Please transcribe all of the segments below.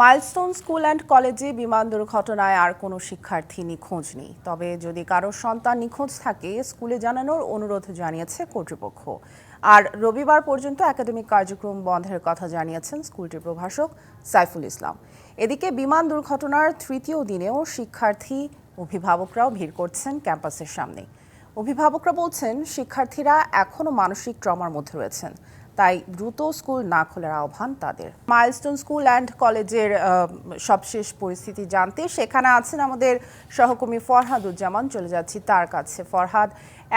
Milestone school and কলেজে বিমান দুর্ঘটনায় আর কোনো শিক্ষার্থী নিখোঁজ নেই। তবে যদি কারও সন্তান নিখোঁজ থাকে, স্কুলে জানানোর অনুরোধ জানিয়েছে কর্তৃপক্ষ। আর রবিবার পর্যন্ত একাডেমিক কার্যক্রম বন্ধের কথা জানিয়েছেন স্কুলটির প্রভাষক সাইফুল ইসলাম। এদিকে বিমান দুর্ঘটনার তৃতীয় দিনেও শিক্ষার্থী অভিভাবকরাও ভিড় করছেন ক্যাম্পাসের সামনে। অভিভাবকরা বলছেন, শিক্ষার্থীরা এখনও মানসিক ট্রমার মধ্যে রয়েছেন। তাই দ্রুত স্কুল না খোলার আহ্বান তাদের। মাইলস্টোন স্কুল অ্যান্ড কলেজের সবশেষ পরিস্থিতি জানতে সেখানে আছেন আমাদের সহকর্মী ফরহাদুজ্জামান চলে যাচ্ছি তার কাছে। ফরহাদ,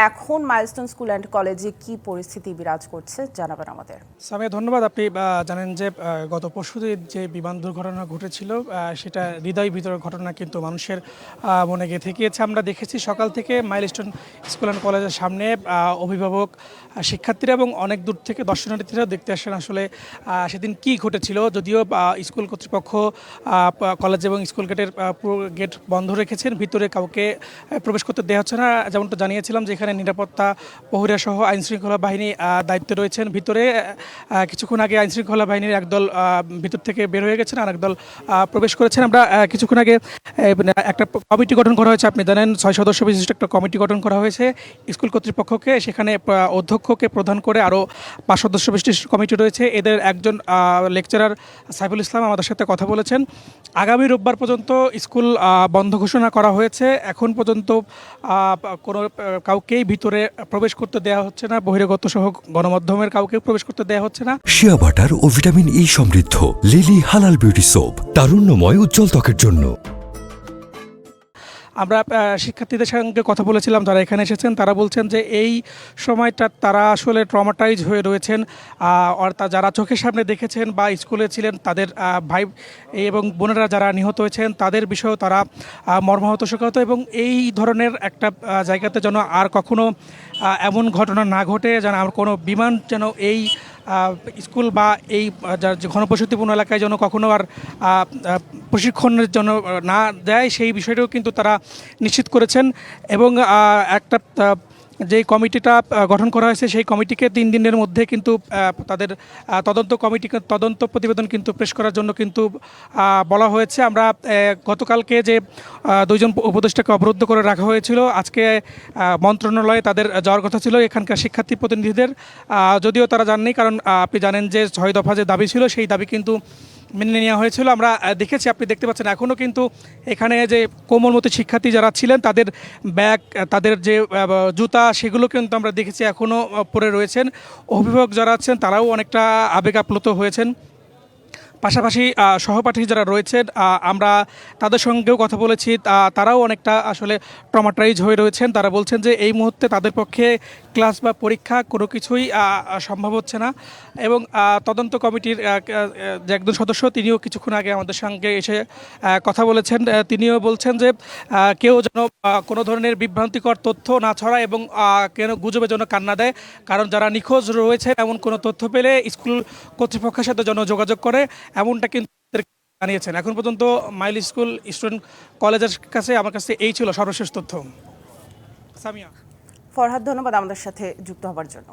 এখন মাইলস্টোন স্কুল অ্যান্ড কলেজে কি পরিস্থিতি বিরাজ করছে জানাবেন আমাদের। সামিয়া, ধন্যবাদ। আপনি জানেন যে গত পরশুদিন যে বিমান দুর্ঘটনা ঘটেছিল সেটা হৃদয় ভিতরের ঘটনা কিন্তু মানুষের মনে গেঁথে থেকেছে আমরা দেখেছি সকাল থেকে মাইলস্টোন স্কুল অ্যান্ড কলেজের সামনে অভিভাবক শিক্ষার্থীরা এবং অনেক দূর থেকে দর্শনার্থীরা দেখতে আসেন আসলে সেদিন কি ঘটেছিল। যদিও স্কুল কর্তৃপক্ষ কলেজ এবং স্কুল গেটের গেট বন্ধ রেখেছেন। ভিতরে কাউকে প্রবেশ করতে দেওয়া হচ্ছে না। যেমনটা জানিয়েছিলাম যে এখানে নিরাপত্তা প্রহরীরা সহ আইনশৃঙ্খলা বাহিনী দায়িত্বে রয়েছেন। ভিতরে কিছুক্ষণ আগে আইনশৃঙ্খলা বাহিনীর একদল ভিতর থেকে বের হয়ে গেছেন আর একদল প্রবেশ করেছেন। আমরা কিছুক্ষণ আগে মানে একটা কমিটি গঠন করা হয়েছে, আপনি জানেন, ছয় সদস্য বিশিষ্ট একটা কমিটি গঠন করা হয়েছে। স্কুল কর্তৃপক্ষকে, সেখানে অধ্যক্ষকে প্রধান করে আরও পাঁচ সদস্য বিশিষ্ট কমিটি রয়েছে। এদের একজন লেকচারার সাইফুল ইসলাম আমাদের সাথে কথা বলেছেন। আগামী রোববার পর্যন্ত স্কুল বন্ধ ঘোষণা করা হয়েছে। এখন পর্যন্ত কোনো কাউকেই ভিতরে প্রবেশ করতে দেওয়া হচ্ছে না। বহিরাগত সহ গণমাধ্যমের কাউকে প্রবেশ করতে দেওয়া হচ্ছে না। শিয়া বাটার ও ভিটামিন ই সমৃদ্ধ লিলি হালাল বিউটি সোপ, তারুণ্যময় উজ্জ্বল ত্বকের জন্য। আমরা শিক্ষার্থীদের সঙ্গে কথা বলেছিলাম, যারা এখানে এসেছেন, তারা বলছেন যে এই সময়টা তারা আসলে ট্রমাটাইজ হয়ে রয়েছেন অর্থাৎ যারা চোখের সামনে দেখেছেন বা স্কুলে ছিলেন, তাদের ভাই এবং বোনেরা যারা নিহত হয়েছেন, তাদের বিষয়েও তারা মর্মাহত শোকাহত এবং এই ধরনের একটা জায়গাতে যেন আর কখনো এমন ঘটনা না ঘটে, যেন আর কোনো বিমান যেন এই স্কুল বা এই ঘনবসতিপূর্ণ এলাকায় যেন কখনো আর প্রশিক্ষণের জন্য না দেয়, সেই বিষয়টাও কিন্তু তারা নিশ্চিত করেছেন। এবং একটা যেই কমিটিটা গঠন করা হয়েছে, সেই কমিটিকে তিন দিনের মধ্যে কিন্তু তাদের তদন্ত কমিটিকে তদন্ত প্রতিবেদন কিন্তু পেশ করার জন্য কিন্তু বলা হয়েছে। আমরা গতকালকে যে দুইজন উপদেষ্টাকে অবরুদ্ধ করে রাখা হয়েছিল, আজকে মন্ত্রণালয়ে তাদের যাওয়ার কথা ছিল, এখানকার শিক্ষার্থী প্রতিনিধিদের। যদিও তারা যাননি, কারণ আপনি জানেন যে ছয় দফা যে দাবি ছিল, সেই দাবি কিন্তু মেনে নেওয়া হয়েছিল। আমরা দেখেছি, আপনি দেখতে পাচ্ছেন এখনও কিন্তু এখানে যে কোমলমতি শিক্ষার্থী যারা ছিলেন, তাদের ব্যাগ, তাদের যে জুতা, সেগুলো কিন্তু আমরা দেখেছি এখনও পরে রয়েছেন। অভিভাবক যারা আছেন, তারাও অনেকটা আবেগ আপ্লুত হয়েছেন। পাশাপাশি সহপাঠী যারা রয়েছেন আমরা তাদের সঙ্গেও কথা বলেছি তারাও অনেকটা আসলে ট্রমাটাইজ হয়ে রয়েছেন। তারা বলছেন যে, এই মুহূর্তে তাদের পক্ষে ক্লাস বা পরীক্ষা কোনো কিছুই সম্ভব হচ্ছে না। এবং তদন্ত কমিটির যে একজন সদস্য, তিনিও কিছুক্ষণ আগে আমাদের সঙ্গে এসে কথা বলেছেন। তিনিও বলছেন যে কেউ যেন কোনো ধরনের বিভ্রান্তিকর তথ্য না ছড়ায় এবং কেন গুজবের জন্য কান্না দেয়। কারণ যারা নিখোঁজ রয়েছে এমন কোনো তথ্য পেলে স্কুল কর্তৃপক্ষের সাথে যেন যোগাযোগ করে, এমনটা কিন্তু জানিয়েছেন। এখন পর্যন্ত মাইল স্কুল স্টুডেন্ট কলেজের কাছে, আমার কাছে এই ছিল সর্বশেষ তথ্য। সামিয়া। ফরহাদ ধন্যবাদ আমাদের সাথে যুক্ত হবার জন্য।